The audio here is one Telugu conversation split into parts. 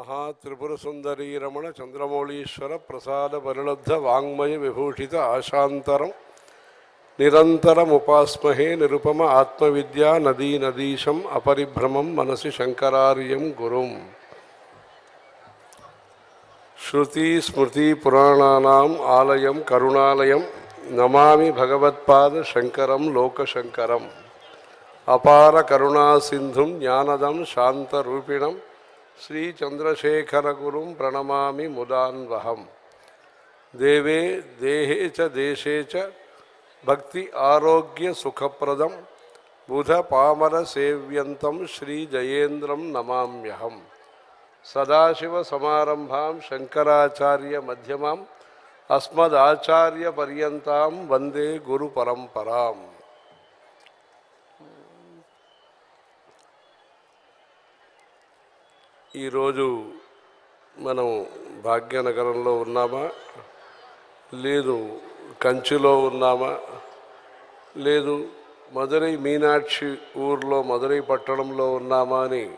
மகா திரிபுர சுந்தரி ரமண சந்திரமௌலீஸ்வர பிரசாத பரிலப்த வாங்மய விபூஷித ஆசாந்தரம் நிரந்தரம் உபாஸ்மகே நிருபம ஆத்மவித்யா நதி நதீஷம் அபரிபிரமம் மனசி சங்கராரியம் குரும். ஸ்ருதி ஸ்மிருதி புராணானாம் ஆலயம் கருணாலயம். நமாமி பகவத்பாத சங்கரம் லோகசங்கரம். அபார கருணா சிந்தும் ஞானதம் சாந்த ரூபிணம். ஸ்ரீ சந்திரசேகரகுரும் பிரணமாமி முதான்வகம் தேவே தேகே ச தேசே ச பக்தி ஆரோக்கிய சுகப்பிரதம் புத பாமர சேவியந்தம் ஸ்ரீ ஜெயேந்திரம் நமாமியகம் சதாசிவ சமாரம்பாம் சங்கராச்சாரிய மத்தியமாம் அஸ்மதாச்சாரிய பரியந்தாம் வந்தே குரு பரம்பராம். ఈరోజు మనం భాగ్యనగరంలో ఉన్నామా? లేదు కంచిలో ఉన్నామా? లేదు మదురై మీనాక్షి ఊర్లో మదురై పట్టణంలో ఉన్నామా అని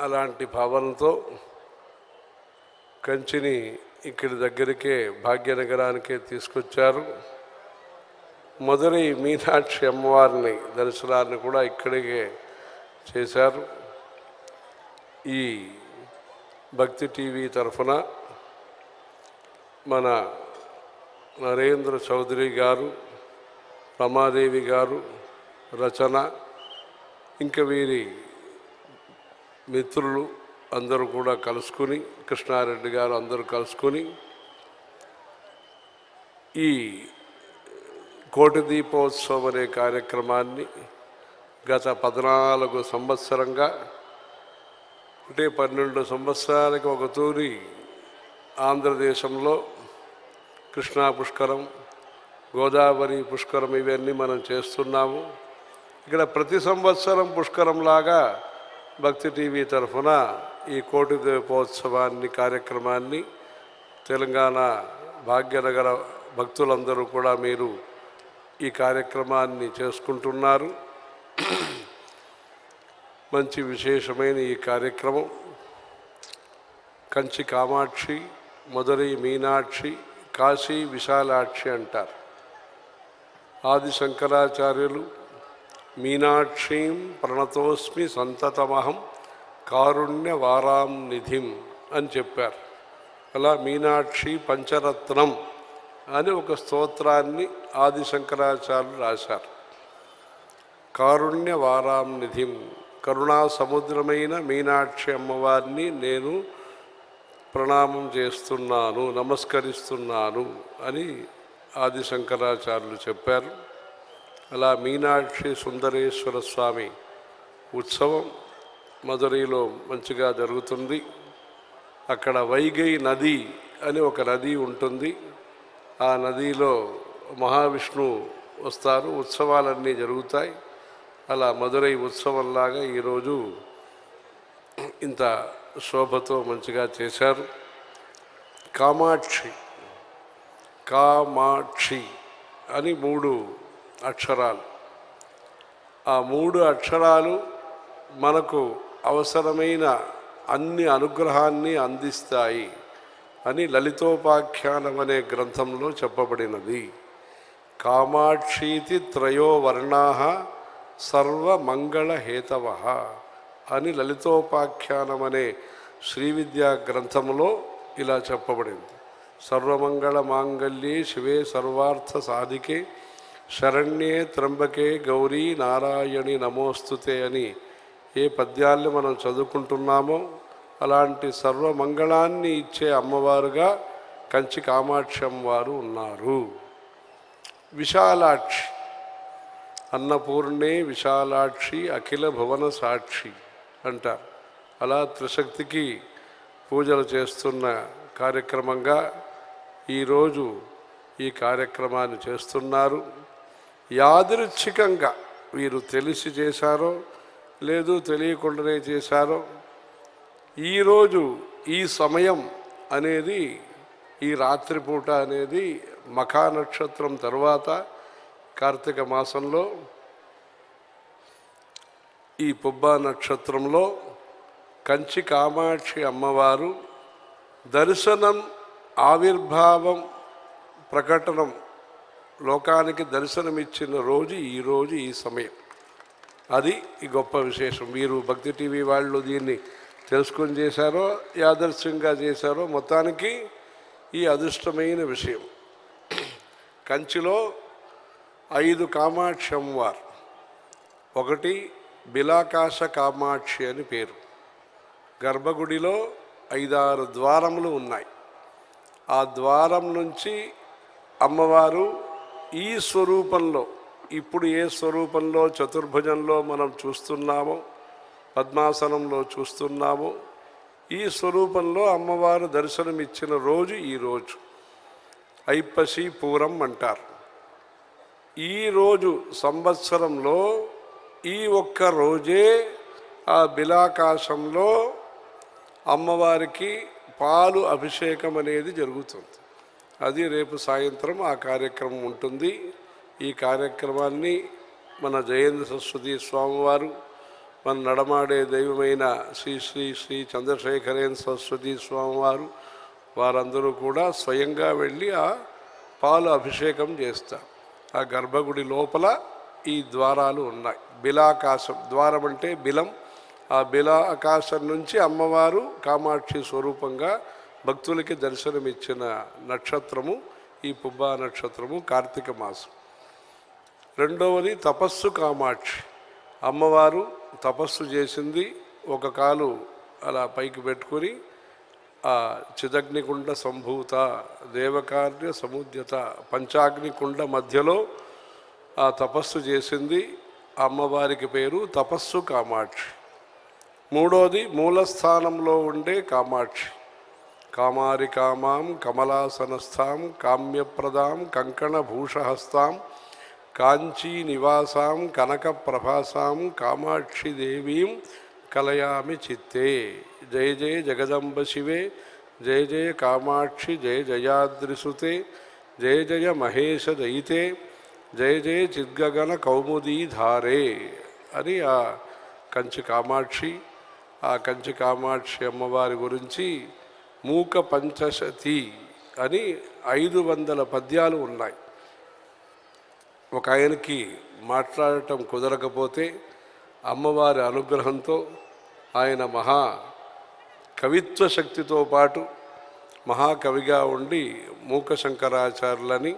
అలాంటి భావనతో కంచిని ఇక్కడి దగ్గరికే భాగ్యనగరానికే తీసుకొచ్చారు. మదురై మీనాక్షి అమ్మవారిని దర్శనాన్ని కూడా ఇక్కడికే చేశారు. ఈ భక్తి టీవీ తరఫున మన నరేంద్ర చౌదరి గారు రమాదేవి గారు రచన ఇంకా వీరి మిత్రులు అందరూ కూడా కలుసుకుని కృష్ణారెడ్డి గారు అందరూ కలుసుకుని ఈ కోటి దీపోత్సవం అనే కార్యక్రమాన్ని గత పద్నాలుగు సంవత్సరంగా అంటే పన్నెండు సంవత్సరాలకు ఒక తూరి ఆంధ్రదేశంలో కృష్ణా పుష్కరం గోదావరి పుష్కరం ఇవన్నీ మనం చేస్తున్నాము. ఇక్కడ ప్రతి సంవత్సరం పుష్కరంలాగా భక్తి టీవీ తరఫున ఈ కోటి దీపోత్సవాన్ని కార్యక్రమాన్ని తెలంగాణ భాగ్యనగర భక్తులందరూ కూడా మీరు ఈ కార్యక్రమాన్ని చేసుకుంటున్నారు. మంచి విశేషమైన ఈ కార్యక్రమం. కంచి కామాక్షి మధురై మీనాక్షి కాశీ విశాలాక్షి అంటారు. ఆది శంకరాచార్యులు మీనాక్షీం ప్రణతోస్మి సంతతమహం కారుణ్య వారాం నిధిం అని చెప్పారు. అలా మీనాక్షి పంచరత్నం అని ఒక స్తోత్రాన్ని ఆది శంకరాచార్యులు రాశారు. కారుణ్య వారాం నిధిం కరుణా సముద్రమైన మీనాక్షి అమ్మవారిని నేను ప్రణామం చేస్తున్నాను నమస్కరిస్తున్నాను అని ఆది శంకరాచార్యులు చెప్పారు. అలా మీనాక్షి సుందరేశ్వర స్వామి ఉత్సవం మధురైలో మంచిగా జరుగుతుంది. అక్కడ వైగై నది అని ఒక నది ఉంటుంది. ఆ నదిలో మహావిష్ణువు వస్తారు. ఉత్సవాలన్నీ జరుగుతాయి. అలా మధురై ఉత్సవంలాగా ఈరోజు ఇంత శోభతో మంచిగా చేశారు. కామాక్షి కామాక్షి అని మూడు అక్షరాలు. ఆ మూడు అక్షరాలు మనకు అవసరమైన అన్ని అనుగ్రహాన్ని అందిస్తాయి అని లలితోపాఖ్యానం అనే గ్రంథంలో చెప్పబడినది. కామాక్షీతి త్రయో వర్ణా సర్వమంగళహేతవ అని లలితోపాఖ్యానం అనే శ్రీ విద్యా గ్రంథంలో ఇలా చెప్పబడింది. సర్వమంగళ మాంగళ్యే శివే సర్వార్థ సాధికే శరణ్యే త్రంబకే గౌరీ నారాయణి నమోస్తుతే అని ఏ పద్యాల్ని మనం చదువుకుంటున్నామో అలాంటి సర్వమంగళాన్ని ఇచ్చే అమ్మవారుగా కంచి కామాక్షి వారు ఉన్నారు. విశాలాక్షి అన్నపూర్ణే విశాలాక్షి అఖిల భువన సాక్షి అంటారు అలా త్రిశక్తికి పూజలు చేస్తున్న కార్యక్రమంగా ఈరోజు ఈ కార్యక్రమాన్ని చేస్తున్నారు. యాదృచ్ఛికంగా వీరు తెలిసి చేశారో లేదు తెలియకుండానే చేశారో ఈరోజు ఈ సమయం అనేది ఈ రాత్రిపూట అనేది మఖా నక్షత్రం తర్వాత కార్తీక మాసంలో ఈ పుబ్బా నక్షత్రంలో కంచి కామాక్షి అమ్మవారు దర్శనం ఆవిర్భావం ప్రకటనం లోకానికి దర్శనమిచ్చిన రోజు ఈరోజు ఈ సమయం. అది ఈ గొప్ప విశేషం. మీరు భక్తి టీవీ వాళ్ళు దీన్ని తెలుసుకొని చేశారో యాదర్శంగా చేశారో మొత్తానికి ఈ అదృష్టమైన విషయం. కంచిలో ఐదు కామాక్షి అమ్మవారు ఒకటి బిలాకాశ కామాక్షి అని పేరు. గర్భగుడిలో ఐదారు ద్వారములు ఉన్నాయి. ఆ ద్వారం నుంచి అమ్మవారు ఈ స్వరూపంలో ఇప్పుడు ఏ స్వరూపంలో చతుర్భుజంలో మనం చూస్తున్నామో పద్మాసనంలో చూస్తున్నామో ఈ స్వరూపంలో అమ్మవారు దర్శనమిచ్చిన రోజు ఈరోజు ఐప్పసి పూరం అంటారు. ఈరోజు సంవత్సరంలో ఈ ఒక్క రోజే ఆ బిలాకాశంలో అమ్మవారికి పాలు అభిషేకం అనేది జరుగుతుంది. అది రేపు సాయంత్రం ఆ కార్యక్రమం ఉంటుంది. ఈ కార్యక్రమాన్ని మన జయేంద్ర సరస్వతి స్వామివారు మన నడమాడే దైవమైన శ్రీ శ్రీ శ్రీ చంద్రశేఖరేంద్ర సరస్వతి స్వామివారు వారందరూ కూడా స్వయంగా వెళ్ళి ఆ పాలు అభిషేకం చేస్తారు. ఆ గర్భగుడి లోపల ఈ ద్వారాలు ఉన్నాయి. బిలాకాశం ద్వారం అంటే బిలం. ఆ బిలాకాశం నుంచి అమ్మవారు కామాక్షి స్వరూపంగా భక్తులకి దర్శనమిచ్చిన నక్షత్రము ఈ పుబ్బా నక్షత్రము కార్తీక మాసం. రెండవది తపస్సు కామాక్షి. అమ్మవారు తపస్సు చేసింది ఒక కాలు అలా పైకి పెట్టుకొని ఆ చిదగ్నికుండ సంభూత దేవకార్య సముద్యత పంచాగ్నికుండ మధ్యలో ఆ తపస్సు చేసింది అమ్మవారికి పేరు తపస్సు కామాక్షి. మూడోది మూలస్థానంలో ఉండే కామాక్షి. కామారి కామాం కమలాసనస్థాం కామ్యప్రదాం కంకణభూషహస్తాం కాంచీ నివాసాం కనకప్రభాసాం కామాక్షి దేవీం కలయామి చిత్తే. జయ జయ జగదంబ శివే. జయ జయ కామాక్షి జయ జయాద్రిసుతే జయ జయ మహేశ దయితే. జయ జయ చిద్గగన కౌముదీ ధారే అని ఆ కంచి కామాక్షి ఆ కంచి కామాక్షి అమ్మవారి గురించి మూక పంచశతి అని ఐదు వందల పద్యాలు ఉన్నాయి. ఒక ఆయనకి మాట్లాడటం కుదరకపోతే అమ్మవారి అనుగ్రహంతో ఆయన మహా కవిత్వ శక్తితో పాటు మహాకవిగా ఉండి మూక శంకరాచార్యులని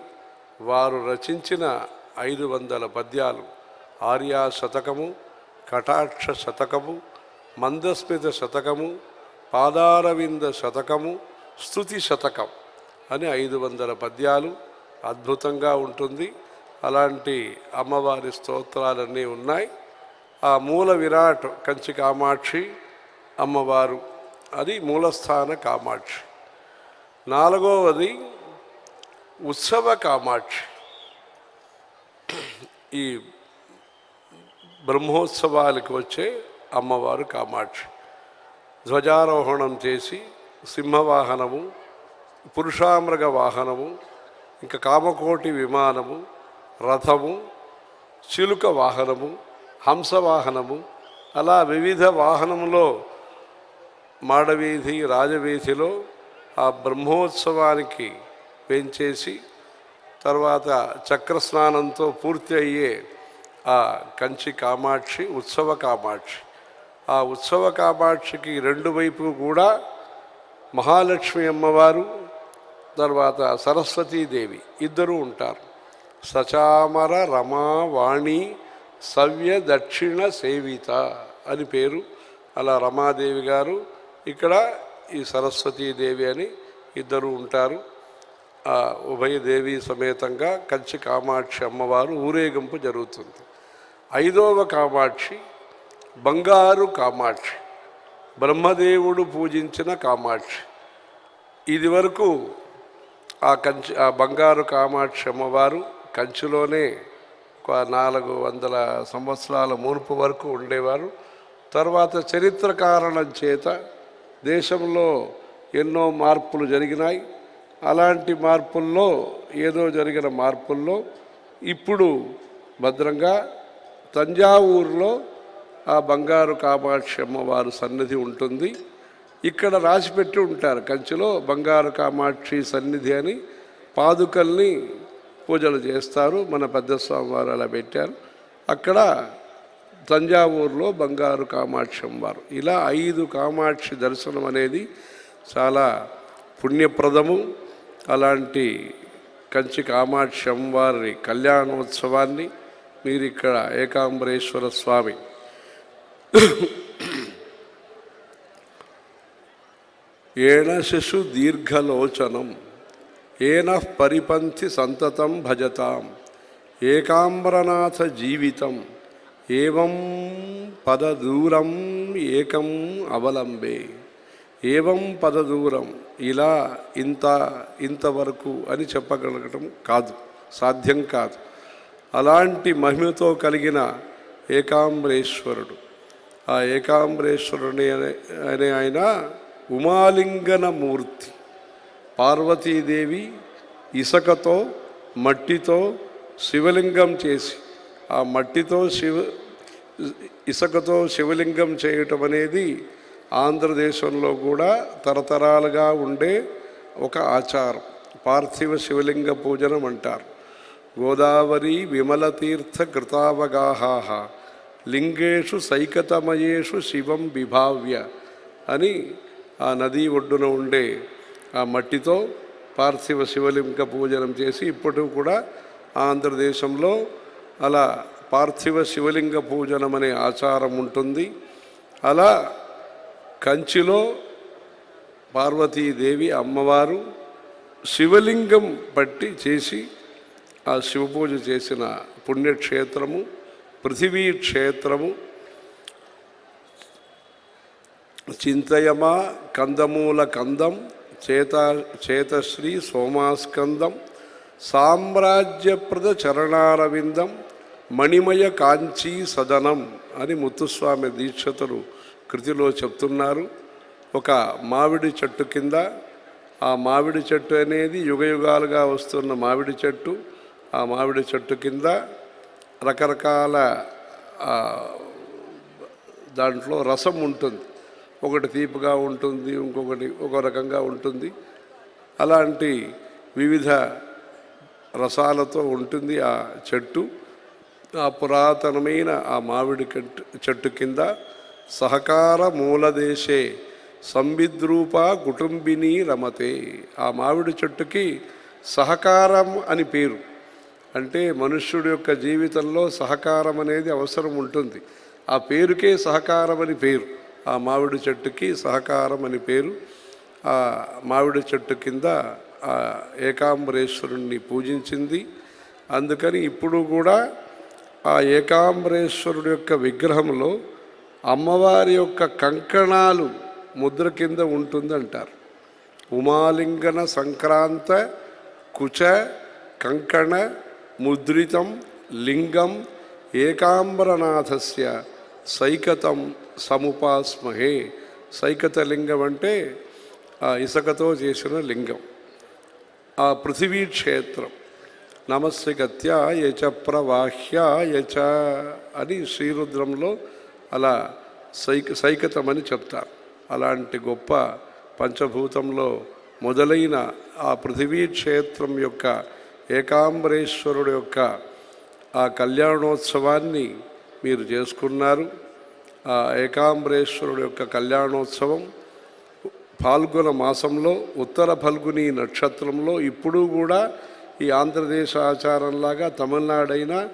వారు రచించిన ఐదు వందల పద్యాలు. ఆర్యా శతకము కటాక్ష శతకము మందస్మిత శతకము పాదారవింద శతకము స్తుతి శతకం అని ఐదు వందల పద్యాలు. అద్భుతంగా ఉంటుంది. అలాంటి అమ్మవారి స్తోత్రాలన్నీ ఉన్నాయి. ఆ మూల విరాట్ కంచి కామాక్షి అమ్మవారు. అది మూలస్థాన కామాక్షి. నాలుగవది ఉత్సవ కామాక్షి. ఈ బ్రహ్మోత్సవాలకు వచ్చే అమ్మవారు కామాక్షి. ధ్వజారోహణం చేసి సింహవాహనము పురుషామృగ వాహనము ఇంకా కామకోటి విమానము రథము చిలుక వాహనము హంసవాహనము అలా వివిధ వాహనములో మాడవీధి రాజవీధిలో ఆ బ్రహ్మోత్సవానికి పెంచేసి తర్వాత చక్రస్నానంతో పూర్తి అయ్యే ఆ కంచి కామాక్షి ఉత్సవ కామాక్షి. ఆ ఉత్సవ కామాక్షికి రెండు వైపు కూడా మహాలక్ష్మి అమ్మవారు తర్వాత సరస్వతీదేవి ఇద్దరూ ఉంటారు. సచామర రమా వాణి సవ్య దక్షిణ సేవిత అని పేరు. అలా రమాదేవి గారు ఇక్కడ ఈ సరస్వతీదేవి అని ఇద్దరు ఉంటారు. ఆ ఉభయదేవి సమేతంగా కంచి కామాక్షి అమ్మవారు ఊరేగింపు జరుగుతుంది. ఐదవ కామాక్షి బంగారు కామాక్షి బ్రహ్మదేవుడు పూజించిన కామాక్షి. ఇది వరకు ఆ కంచి ఆ బంగారు కామాక్షి అమ్మవారు కంచిలోనే నాలుగు వందల సంవత్సరాల మునుపు వరకు ఉండేవారు. తర్వాత చరిత్ర కారణం చేత దేశంలో ఎన్నో మార్పులు జరిగినాయి. అలాంటి మార్పుల్లో ఏదో జరిగిన మార్పుల్లో ఇప్పుడు భద్రంగా తంజావూరులో ఆ బంగారు కామాక్షి అమ్మవారు సన్నిధి ఉంటుంది. ఇక్కడ రాసిపెట్టి ఉంటారు కంచిలో బంగారు కామాక్షి సన్నిధి అని పాదుకల్ని పూజలు చేస్తారు. మన పెద్ద స్వామివారు అలా పెట్టారు. అక్కడ తంజావూరులో బంగారు కామాక్షం వారు. ఇలా ఐదు కామాక్షి దర్శనం అనేది చాలా పుణ్యప్రదము. అలాంటి కంచి కామాక్షి అమ్మవారి కళ్యాణోత్సవాన్ని మీరు ఇక్కడ ఏకాంబరేశ్వర స్వామి ఏణ శిశు దీర్ఘలోచనం. ఏన పరిపంథి సంతతం భజతాం. ఏకాంబరనాథ జీవితం. ఏవం పదదూరం ఏకం అవలంబే. ఏవం పదదూరం ఇలా ఇంత ఇంతవరకు అని చెప్పగలగటం కాదు సాధ్యం కాదు. అలాంటి మహిమతో కలిగిన ఏకాంబరేశ్వరుడు. ఆ ఏకాంబరేశ్వరుని అనే అనే ఆయన ఉమాలింగనమూర్తి. పార్వతీదేవి ఇసుకతో మట్టితో శివలింగం చేసి ఆ మట్టితో శివ ఇసుకతో శివలింగం చేయటం అనేది ఆంధ్రదేశంలో కూడా తరతరాలుగా ఉండే ఒక ఆచారం. పార్థివ శివలింగ పూజనం అంటారు. గోదావరి విమలతీర్థ కృతావగాహా లింగేషు సైకతమయేషు శివం విభావ్య అని ఆ నదీ ఒడ్డున ఉండే ఆ మట్టితో పార్థివ శివలింగ పూజనం చేసి ఇప్పటికి కూడా ఆంధ్రదేశంలో అలా పార్థివ శివలింగ పూజనం అనే ఆచారం ఉంటుంది. అలా కంచిలో పార్వతీదేవి అమ్మవారు శివలింగం పట్టి చేసి ఆ శివపూజ చేసిన పుణ్యక్షేత్రము పృథివీ క్షేత్రము చింతయమా కందమూల కందం చేత చేతశ్రీ సోమాస్కందం సామ్రాజ్యప్రద చరణారవిందం మణిమయ కాంచీ సదనం అని ముత్తుస్వామి దీక్షతులు కృతిలో చెప్తున్నారు. ఒక మామిడి చెట్టు కింద ఆ మామిడి చెట్టు అనేది యుగయుగాలుగా వస్తున్న మామిడి చెట్టు. ఆ మామిడి చెట్టు కింద రకరకాల దాంట్లో రసం ఉంటుంది. ఒకటి తీపిగా ఉంటుంది ఇంకొకటి ఒక రకంగా ఉంటుంది. అలాంటి వివిధ రసాలతో ఉంటుంది ఆ చెట్టు. ఆ పురాతనమైన ఆ మామిడి చెట్టు కింద సహకార మూలదేశే సంవిద్రూప కుటుంబిని రమతే. ఆ మామిడి చెట్టుకి సహకారం అని పేరు. అంటే మనుష్యుడి యొక్క జీవితంలో సహకారం అనేది అవసరం ఉంటుంది. ఆ పేరుకే సహకారం అని పేరు. ఆ మామిడి చెట్టుకి సహకారం అని పేరు. ఆ మామిడి చెట్టు కింద ఆ ఏకాంబరేశ్వరుణ్ణి పూజించింది. అందుకని ఇప్పుడు కూడా ఆ ఏకాంబరేశ్వరుడు యొక్క విగ్రహంలో అమ్మవారి యొక్క కంకణాలు ముద్ర కింద ఉంటుందంటారు. ఉమాలింగన సంక్రాంత కుచ కంకణ ముద్రితం లింగం ఏకాంబరనాథస్య సైకతం సముపాస్మహే. సైకత లింగం అంటే ఆ ఇసుకతో చేసిన లింగం. ఆ పృథివీ క్షేత్రం. నమస్కత్య యచ ప్రవాహ్య యచ అని శ్రీరుద్రంలో అలా సైక సైకతమని చెప్తారు. అలాంటి గొప్ప పంచభూతంలో మొదలైన ఆ పృథివీ క్షేత్రం యొక్క ఏకాంబరేశ్వరుడు యొక్క ఆ కళ్యాణోత్సవాన్ని మీరు చేసుకున్నారు. ఆ ఏకాంబరేశ్వరుడు యొక్క కళ్యాణోత్సవం పాల్గొన మాసంలో ఉత్తర ఫల్గుని నక్షత్రంలో ఇప్పుడు కూడా ఈ ఆంధ్రదేశ ఆచారంలాగా తమిళనాడైనా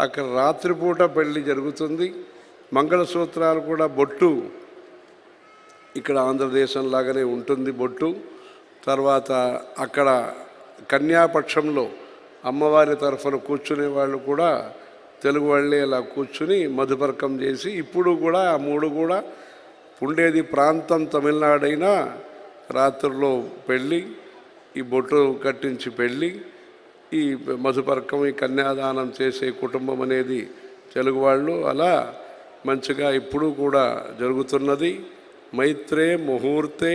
అక్కడ రాత్రిపూట పెళ్ళి జరుగుతుంది. మంగళసూత్రాలు కూడా బొట్టు ఇక్కడ ఆంధ్రదేశం లాగానే ఉంటుంది బొట్టు. తర్వాత అక్కడ కన్యాపక్షంలో అమ్మవారి తరఫున కూర్చునే వాళ్ళు కూడా తెలుగు వాళ్ళే ఇలా కూర్చుని మధుపర్కం చేసి ఇప్పుడు కూడా ఆ మూడు కూడా ఉండేది ప్రాంతం తమిళనాడైనా రాత్రిలో పెళ్ళి ఈ బొట్టు కట్టించి పెళ్ళి ఈ మధుపర్కం ఈ కన్యాదానం చేసే కుటుంబం అనేది తెలుగు వాళ్ళు అలా మంచిగా ఇప్పుడు కూడా జరుగుతున్నది. మైత్రే ముహూర్తే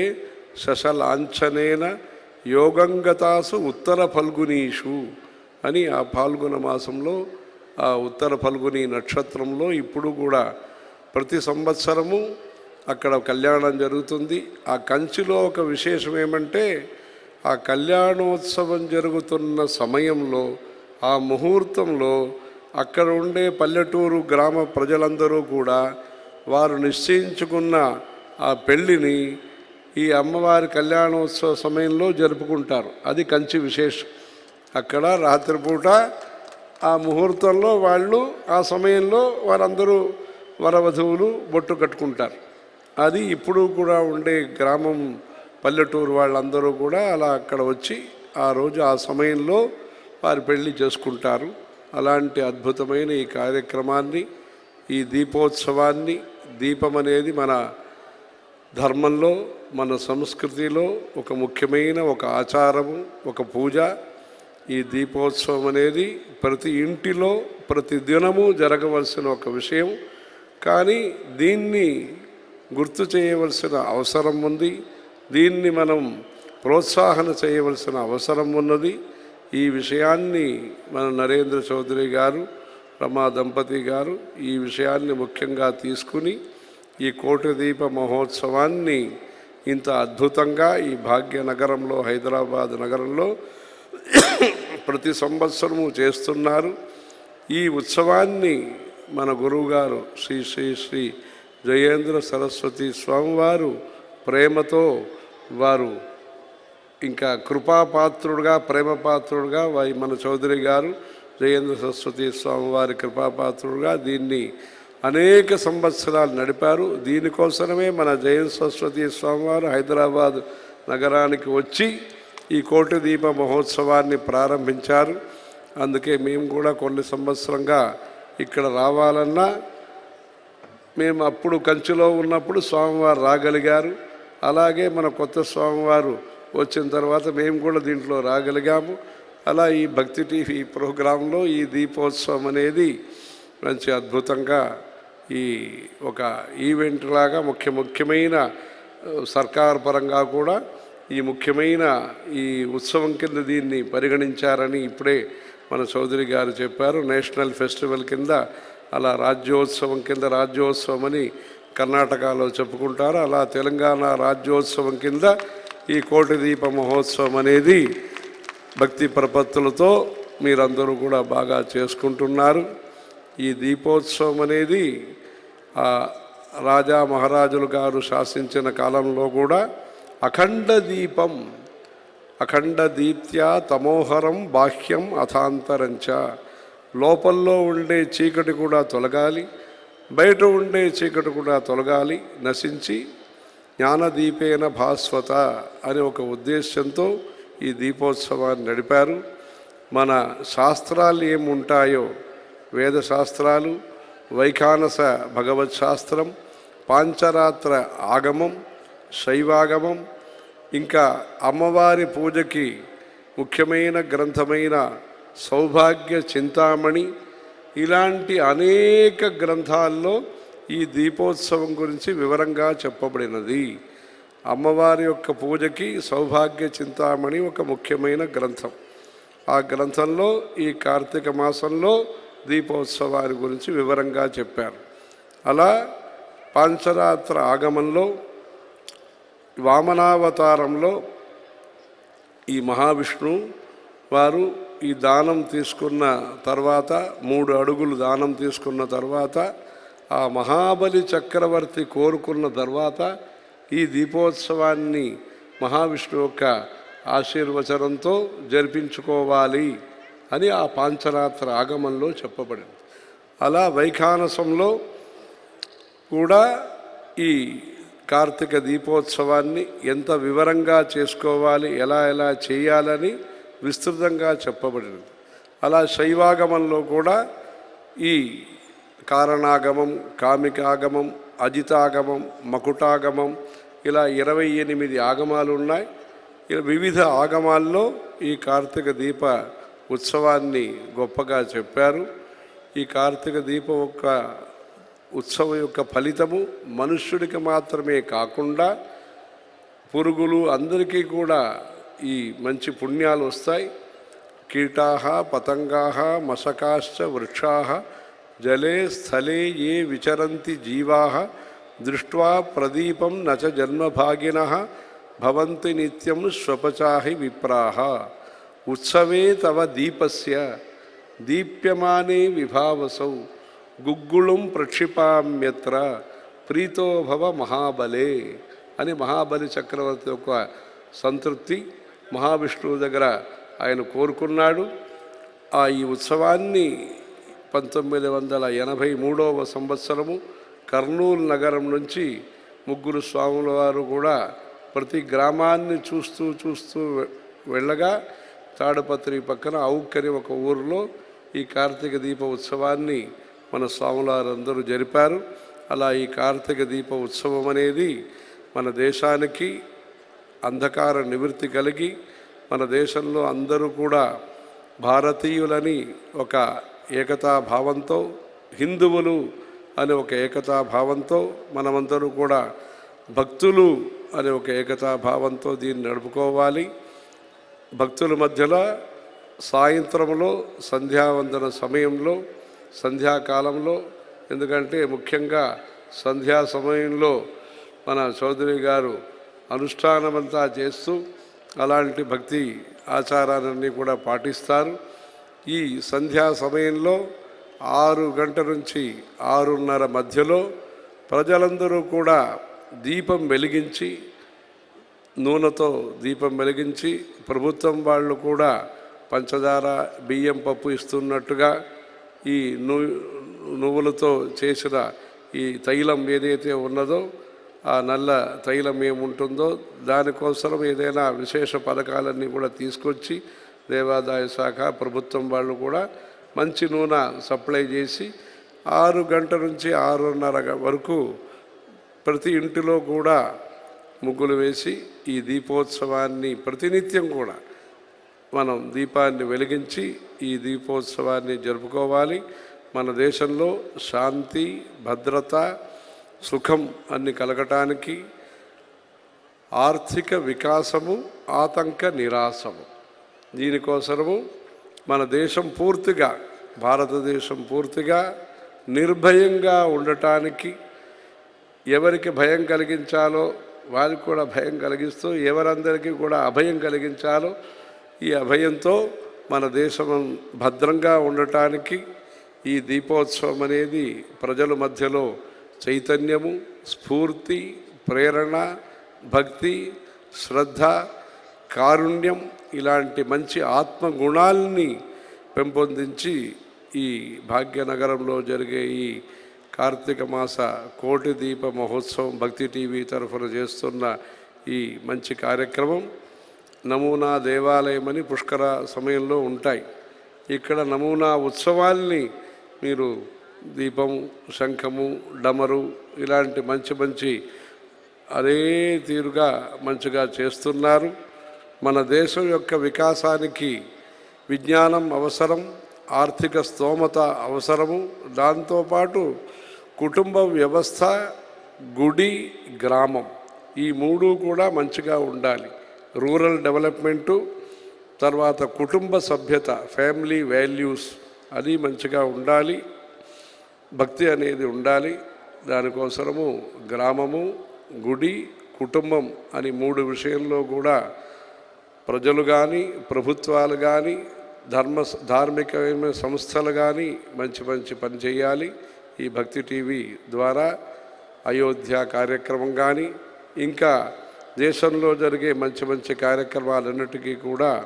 శశలాంఛనేన యోగంగతాసు ఉత్తర ఫల్గునీషు అని ఆ పాల్గొన మాసంలో ఉత్తర ఫల్గుని నక్షత్రంలో ఇప్పుడు కూడా ప్రతి సంవత్సరము అక్కడ కళ్యాణం జరుగుతుంది. ఆ కంచిలో ఒక విశేషం ఏమంటే ఆ కళ్యాణోత్సవం జరుగుతున్న సమయంలో ఆ ముహూర్తంలో అక్కడ ఉండే పల్లెటూరు గ్రామ ప్రజలందరూ కూడా వారు నిశ్చయించుకున్న ఆ పెళ్ళిని ఈ అమ్మవారి కళ్యాణోత్సవ సమయంలో జరుపుకుంటారు. అది కంచి విశేషం. అక్కడ రాత్రిపూట ఆ ముహూర్తంలో వాళ్ళు ఆ సమయంలో వారందరూ వరవధువులు బొట్టు కట్టుకుంటారు. అది ఇప్పుడు కూడా ఉండే గ్రామం పల్లెటూరు వాళ్ళందరూ కూడా అలా అక్కడ వచ్చి ఆ రోజు ఆ సమయంలో వారి పెళ్ళి చేసుకుంటారు. అలాంటి అద్భుతమైన ఈ కార్యక్రమాన్ని ఈ దీపోత్సవాన్ని దీపం అనేది మన ధర్మంలో మన సంస్కృతిలో ఒక ముఖ్యమైన ఒక ఆచారము ఒక పూజ ఈ దీపోత్సవం అనేది ప్రతి ఇంటిలో ప్రతి దినము జరగవలసిన ఒక విషయం. కానీ దీన్ని గుర్తు చేయవలసిన అవసరం ఉంది. దీన్ని మనం ప్రోత్సాహన చేయవలసిన అవసరం ఉన్నది. ఈ విషయాన్ని మన నరేంద్ర చౌదరి గారు రమా దంపతి గారు ఈ విషయాన్ని ముఖ్యంగా తీసుకుని ఈ కోటి దీప మహోత్సవాన్ని ఇంత అద్భుతంగా ఈ భాగ్యనగరంలో హైదరాబాద్ నగరంలో ప్రతి సంవత్సరము చేస్తున్నారు. ఈ ఉత్సవాన్ని మన గురువుగారు శ్రీ శ్రీ శ్రీ జయేంద్ర సరస్వతి స్వామివారు ప్రేమతో వారు ఇంకా కృపాపాత్రుడుగా ప్రేమపాత్రుడుగా వారి మన చౌదరి గారు జయేంద్ర సరస్వతి స్వామి వారి కృపాపాత్రుడుగా దీన్ని అనేక సంవత్సరాలు నడిపారు. దీనికోసమే మన జయేంద్ర సరస్వతి స్వామివారు హైదరాబాద్ నగరానికి వచ్చి ఈ కోటి దీప మహోత్సవాన్ని ప్రారంభించారు. అందుకే మేము కూడా కొన్ని సంవత్సరంగా ఇక్కడ రావాలన్నా మేము అప్పుడు కంచిలో ఉన్నప్పుడు స్వామివారు రాగలిగారు. అలాగే మన కొత్త స్వామివారు వచ్చిన తర్వాత మేము కూడా దీంట్లో రాగలిగాము. అలా ఈ భక్తి టీవీ ప్రోగ్రాంలో ఈ దీపోత్సవం అనేది మంచి అద్భుతంగా ఈ ఒక ఈవెంట్ లాగా ముఖ్య ముఖ్యమైన సర్కార్ పరంగా కూడా ఈ ముఖ్యమైన ఈ ఉత్సవం కింద దీన్ని పరిగణించారని ఇప్పుడే మన చౌదరి గారు చెప్పారు. నేషనల్ ఫెస్టివల్ కింద అలా రాజ్యోత్సవం కింద రాజ్యోత్సవం అని కర్ణాటకలో చెప్పుకుంటారు. అలా తెలంగాణ రాజ్యోత్సవం కింద ఈ కోటి దీప మహోత్సవం అనేది భక్తి ప్రపత్తులతో మీరందరూ కూడా బాగా చేసుకుంటున్నారు. ఈ దీపోత్సవం అనేది రాజా మహారాజులు గారు శాసించిన కాలంలో కూడా అఖండ దీపం అఖండ దీప్త్యా తమోహరం బాహ్యం అథాంతరంచ. లోపల్లో ఉండే చీకటి కూడా తొలగాలి బయట ఉండే చీకటి కూడా తొలగాలి నశించి జ్ఞానదీపేన భాస్వత అనే ఒక ఉద్దేశంతో ఈ దీపోత్సవాన్ని నడిపారు. మన శాస్త్రాలు ఏముంటాయో వేద శాస్త్రాలు వైఖానస భగవత్ శాస్త్రం పాంచరాత్ర ఆగమం శైవాగమం ఇంకా అమ్మవారి పూజకి ముఖ్యమైన గ్రంథమైన సౌభాగ్య చింతామణి ఇలాంటి అనేక గ్రంథాల్లో ఈ దీపోత్సవం గురించి వివరంగా చెప్పబడినది. అమ్మవారి యొక్క పూజకి సౌభాగ్య చింతామణి ఒక ముఖ్యమైన గ్రంథం. ఆ గ్రంథంలో ఈ కార్తీక మాసంలో దీపోత్సవాన్ని గురించి వివరంగా చెప్పారు. అలా పాంచరాత్ర ఆగమంలో వామనావతారంలో ఈ మహావిష్ణు వారు ఈ దానం తీసుకున్న తర్వాత మూడు అడుగులు దానం తీసుకున్న తర్వాత ఆ మహాబలి చక్రవర్తి కోరుకున్న తర్వాత ఈ దీపోత్సవాన్ని మహావిష్ణు యొక్క ఆశీర్వచనంతో జరిపించుకోవాలి అని ఆ పాంచరాత్ర ఆగమంలో చెప్పబడింది. అలా వైఖానసంలో కూడా ఈ కార్తీక దీపోత్సవాన్ని ఎంత వివరంగా చేసుకోవాలి ఎలా ఎలా చేయాలని విస్తృతంగా చెప్పబడినది. అలా శైవాగమంలో కూడా ఈ కారణాగమం కామికాగమం అజితాగమం మకుటాగమం ఇలా ఇరవై ఎనిమిది ఆగమాలు ఉన్నాయి. వివిధ ఆగమాల్లో ఈ కార్తీక దీప ఉత్సవాన్ని గొప్పగా చెప్పారు. ఈ కార్తీక దీపం యొక్క ఉత్సవం యొక్క ఫలితము మనుష్యుడికి మాత్రమే కాకుండా పురుగులు అందరికీ కూడా ఈ మంచి పుణ్యాలు వస్తాయి. కీటా పతంగా మశకాశ్చ వృక్షా జలే స్థలే ఏ విచరంతి జీవా దృష్ట్వా ప్రదీపం నచ జన్మభాగిన భవంతి నిత్యం స్వపచాహి విప్రాహ. ఉత్సవే తవ దీపస్య దీప్యమానే విభావసౌ. గుగ్గుళం ప్రక్షిపామ్యత్ర ప్రీతోభవ మహాబలే అని మహాబలి చక్రవర్తి యొక్క సంతృప్తి మహావిష్ణువు దగ్గర ఆయన కోరుకున్నాడు. ఆ ఈ ఉత్సవాన్ని పంతొమ్మిది వందల ఎనభై మూడవ సంవత్సరము కర్నూలు నగరం నుంచి ముగ్గురు స్వాముల వారు కూడా ప్రతి గ్రామాన్ని చూస్తూ చూస్తూ వె- వెళ్ళగా తాడపత్రి పక్కన ఔక్కని ఒక ఊరిలో ఈ కార్తీక దీప ఉత్సవాన్ని మన స్వాములారందరూ జరిపారు. అలా ఈ కార్తీక దీప ఉత్సవం అనేది మన దేశానికి అంధకార నివృత్తి కలిగి మన దేశంలో అందరూ కూడా భారతీయులని ఒక ఏకతా భావంతో హిందువులు అనే ఒక ఏకతా భావంతో మనమందరూ కూడా భక్తులు అనే ఒక ఏకతా భావంతో దీన్ని నడుపుకోవాలి. భక్తుల మధ్యలో సాయంత్రంలో సంధ్యావందన సమయంలో సంధ్యాకాలంలో ఎందుకంటే ముఖ్యంగా సంధ్యా సమయంలో మన చౌదరి గారు అనుష్ఠానమంతా చేస్తూ అలాంటి భక్తి ఆచారాలన్నీ కూడా పాటిస్తారు. ఈ సంధ్యా సమయంలో ఆరు గంటల నుంచి ఆరున్నర మధ్యలో ప్రజలందరూ కూడా దీపం వెలిగించి నూనెతో దీపం వెలిగించి ప్రభుత్వం వాళ్ళు కూడా పంచదార బియ్యం పప్పు ఇస్తున్నట్టుగా ఈ ను నువ్వులతో చేసిన ఈ తైలం ఏదైతే ఉన్నదో ఆ నల్ల తైలం ఏముంటుందో దానికోసం ఏదైనా విశేష పథకాలన్నీ కూడా తీసుకొచ్చి దేవాదాయ శాఖ ప్రభుత్వం వాళ్ళు కూడా మంచి నూనె సప్లై చేసి ఆరు గంటల నుంచి ఆరున్నర వరకు ప్రతి ఇంటిలో కూడా ముగ్గులు వేసి ఈ దీపోత్సవాన్ని ప్రతినిత్యం కూడా మనం దీపాన్ని వెలిగించి ఈ దీపోత్సవాన్ని జరుపుకోవాలి. మన దేశంలో శాంతి భద్రత సుఖం అన్ని కలగటానికి ఆర్థిక వికాసము ఆతంక నిరాశము. దీనికోసము మన దేశం పూర్తిగా భారతదేశం పూర్తిగా నిర్భయంగా ఉండటానికి ఎవరికి భయం కలిగించాలో వారికి కూడా భయం కలిగిస్తూ ఎవరందరికీ కూడా అభయం కలిగించాలో ఈ అభయంతో మన దేశం భద్రంగా ఉండటానికి ఈ దీపోత్సవం అనేది ప్రజల మధ్యలో చైతన్యము స్ఫూర్తి ప్రేరణ భక్తి శ్రద్ధ కారుణ్యం ఇలాంటి మంచి ఆత్మగుణాల్ని పెంపొందించి ఈ భాగ్యనగరంలో జరిగే ఈ కార్తీక మాస కోటి దీప మహోత్సవం భక్తి టీవీ తరఫున చేస్తున్న ఈ మంచి కార్యక్రమం. నమూనా దేవాలయం అని పుష్కర సమయంలో ఉంటాయి. ఇక్కడ నమూనా ఉత్సవాల్ని మీరు దీపం శంఖము డమరు ఇలాంటి మంచి మంచి అదే తీరుగా మంచిగా చేస్తున్నారు. మన దేశం యొక్క వికాసానికి విజ్ఞానం అవసరం ఆర్థిక స్తోమత అవసరము. దాంతోపాటు కుటుంబ వ్యవస్థ గుడి గ్రామం ఈ మూడు కూడా మంచిగా ఉండాలి. రూరల్ డెవలప్మెంటు తర్వాత కుటుంబ సభ్యత ఫ్యామిలీ వాల్యూస్ అది మంచిగా ఉండాలి భక్తి అనేది ఉండాలి. దానికోసము గ్రామము గుడి కుటుంబం అని మూడు విషయంలో కూడా ప్రజలు కానీ ప్రభుత్వాలు కానీ ధర్మ ధార్మికమైన సంస్థలు కానీ మంచి మంచి పని చేయాలి. ఈ భక్తి టీవీ ద్వారా అయోధ్య కార్యక్రమం కానీ ఇంకా దేశంలో జరిగే మంచి మంచి కార్యక్రమాలన్నిటికీ కూడా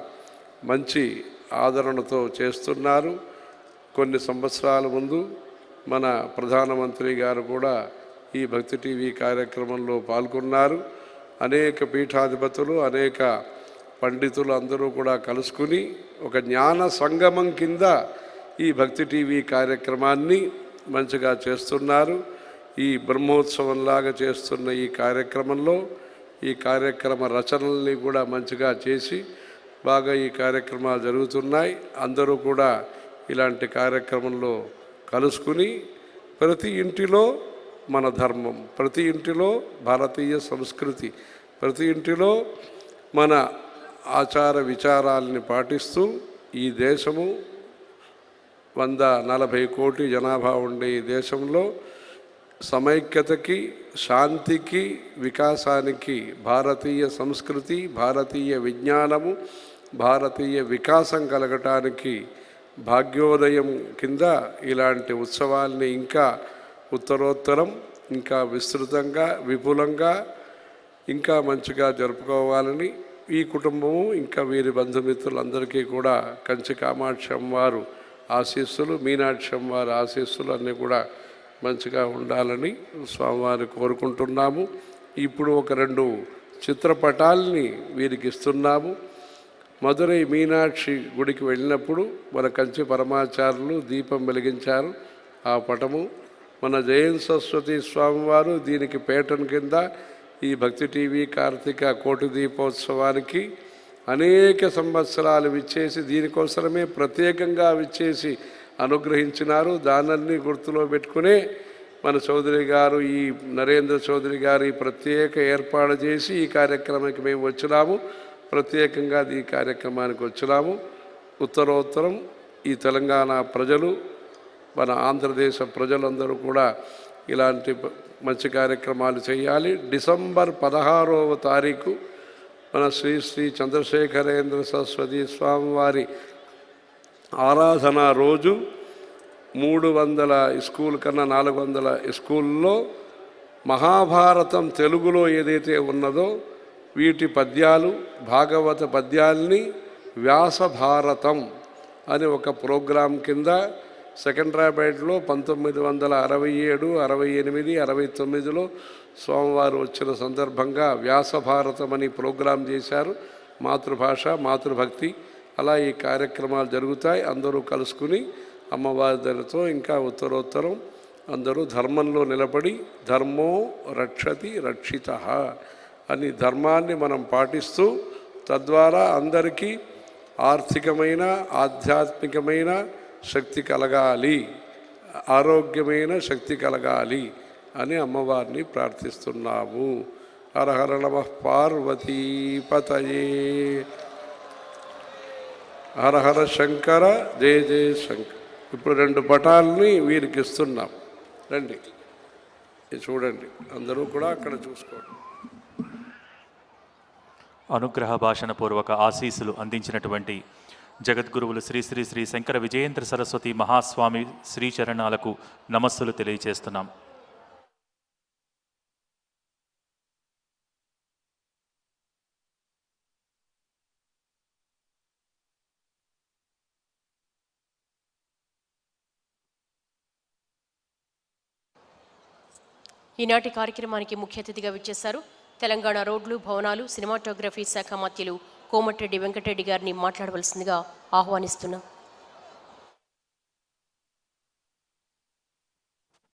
మంచి ఆదరణతో చేస్తున్నారు. కొన్ని సంవత్సరాల ముందు మన ప్రధానమంత్రి గారు కూడా ఈ భక్తి టీవీ కార్యక్రమంలో పాల్గొన్నారు. అనేక పీఠాధిపతులు అనేక పండితులు అందరూ కూడా కలుసుకుని ఒక జ్ఞాన సంగమం కింద ఈ భక్తి టీవీ కార్యక్రమాన్ని మంచిగా చేస్తున్నారు. ఈ బ్రహ్మోత్సవంలాగా చేస్తున్న ఈ కార్యక్రమంలో ఈ కార్యక్రమ రచనల్ని కూడా మంచిగా చేసి బాగా ఈ కార్యక్రమాలు జరుగుతున్నాయి. అందరూ కూడా ఇలాంటి కార్యక్రమంలో కలుసుకుని ప్రతి ఇంటిలో మన ధర్మం ప్రతి ఇంటిలో భారతీయ సంస్కృతి ప్రతి ఇంటిలో మన ఆచార విచారాలని పాటిస్తూ ఈ దేశము వంద నలభై కోటి జనాభా ఉండే ఈ దేశంలో సమైక్యతకి శాంతికి వికాసానికి భారతీయ సంస్కృతి భారతీయ విజ్ఞానము భారతీయ వికాసం కలగటానికి భాగ్యోదయం కింద ఇలాంటి ఉత్సవాల్ని ఇంకా ఉత్తరోత్తరం ఇంకా విస్తృతంగా విపులంగా ఇంకా మంచిగా జరుపుకోవాలని ఈ కుటుంబము ఇంకా వీరి బంధుమిత్రులందరికీ కూడా కంచి కామాక్షి అమ్మవారు ఆశీస్సులు మీనాక్షి అమ్మవారి ఆశీస్సులు అన్నీ కూడా మంచిగా ఉండాలని స్వామివారిని కోరుకుంటున్నాము. ఇప్పుడు ఒక రెండు చిత్రపటాల్ని వీరికి ఇస్తున్నాము. మధురై మీనాక్షి గుడికి వెళ్ళినప్పుడు మన కంచి పరమాచారులు దీపం వెలిగించారు. ఆ పటము మన జయన్ సరస్వతి స్వామివారు దీనికి పేటన్ కింద ఈ భక్తి టీవీ కార్తీక కోటి దీపోత్సవానికి అనేక సంవత్సరాలు విచ్చేసి దీనికోసమే ప్రత్యేకంగా విచ్చేసి అనుగ్రహించినారు. దానన్ని గుర్తులో పెట్టుకునే మన చౌదరి గారు ఈ నరేంద్ర చౌదరి గారు ఈ ప్రత్యేక ఏర్పాటు చేసి ఈ కార్యక్రమానికి మేము వచ్చినాము. ప్రత్యేకంగా ఈ కార్యక్రమానికి వచ్చినాము. ఉత్తరోత్తరం ఈ తెలంగాణ ప్రజలు మన ఆంధ్రదేశ ప్రజలందరూ కూడా ఇలాంటి మంచి కార్యక్రమాలు చేయాలి. డిసెంబర్ పదహారవ తారీఖు మన శ్రీ శ్రీ చంద్రశేఖరేంద్ర సరస్వతి స్వామివారి ఆరాధన రోజు మూడు వందల స్కూల్ కన్నా నాలుగు వందల స్కూల్లో మహాభారతం తెలుగులో ఏదైతే ఉన్నదో వీటి పద్యాలు భాగవత పద్యాల్ని వ్యాస భారతం అని ఒక ప్రోగ్రాం కింద సెకండ్రాబాద్లో పంతొమ్మిది వందల అరవై ఏడు అరవై ఎనిమిది అరవై తొమ్మిదిలో సోమవారం వచ్చిన సందర్భంగా వ్యాసభారతం అని ప్రోగ్రాం చేశారు. మాతృభాష మాతృభక్తి అలా ఈ కార్యక్రమాలు జరుగుతాయి. అందరూ కలుసుకుని అమ్మవారి దయతో ఇంకా ఉత్తరోత్తరం. అందరూ ధర్మంలో నిలబడి ధర్మో రక్షతి రక్షిత అని ధర్మాన్ని మనం పాటిస్తూ తద్వారా అందరికీ ఆర్థికమైన ఆధ్యాత్మికమైన శక్తి కలగాలి. ఆరోగ్యమైన శక్తి కలగాలి అని అమ్మవారిని ప్రార్థిస్తున్నాము. హరహర నమ పార్వతీపతయే హరహర శంకర జయ జయ శంకర్. ఇప్పుడు రెండు పటాలని వీరికి ఇస్తున్నాం. రండి. చూడండి. అందరూ కూడా అక్కడ చూసుకోండి. అనుగ్రహ భాషణ పూర్వక ఆశీస్సులు అందించినటువంటి జగద్గురువులు శ్రీ శ్రీ శ్రీ శంకర విజయేంద్ర సరస్వతి మహాస్వామి శ్రీచరణాలకు నమస్సులు తెలియజేస్తున్నాం ఈనాటి కార్యక్రమానికి ముఖ్య అతిథిగా విచ్చేశారు తెలంగాణ రోడ్లు భవనాలు సినిమాటోగ్రఫీ శాఖ మంత్రులు కోమటిరెడ్డి వెంకటరెడ్డి గారిని మాట్లాడవలసిందిగా ఆహ్వానిస్తున్నాం.